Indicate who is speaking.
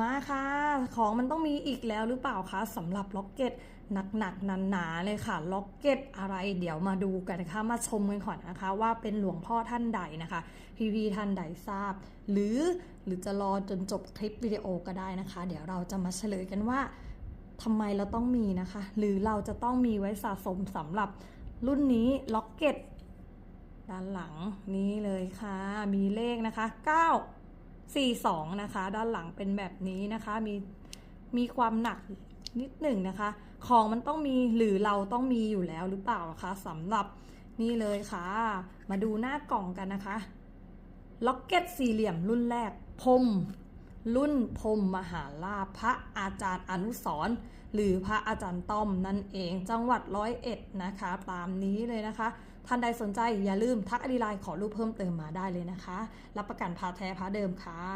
Speaker 1: มาค่ะ ของมันต้องมีอีกแล้วหรือเปล่าคะสำหรับล็อกเก็ตหนักๆหนาๆเลยค่ะ ล็อกเก็ตอะไร เดี๋ยวมาดูกันนะคะมาชมกันก่อนนะคะ ว่าเป็นหลวงพ่อท่านใดนะคะพี่พีท่านใดทราบ หรือหรือจะรอจนจบคลิปวิดีโอก็ได้นะคะ เดี๋ยวเราจะมาเฉลยกันว่าทำไมเราต้องมีนะคะ หรือเราจะต้องมีไว้สะสมสำหรับรุ่นนี้ล็อกเก็ตด้านหลังนี้เลยค่ะ มีเลขนะคะ 9 4 2 นะคะ ด้านหลังเป็นแบบนี้นะคะมีมีความหนักนิดหนึ่งนะคะ ของมันต้องมีหรือเราต้องมีอยู่แล้วหรือเปล่าะคะสำหรับนี่เลยค่ะ มาดูหน้ากล่องกันนะคะล็อกเก็ตสี่เหลี่ยมรุ่นแรกพรม รุ่นพรมมหาลาภพระอาจารย์อนุสรหรือพระอาจารย์ต้อมนั่นเองจังหวัดร้อยเอ็ดนะคะ ตามนี้เลยนะคะ ท่านใดสนใจอย่าลืมทักอดีไลน์ขอรูปเพิ่มเติมมาได้เลยนะคะ รับประกันพาแท้พาเดิมค่ะ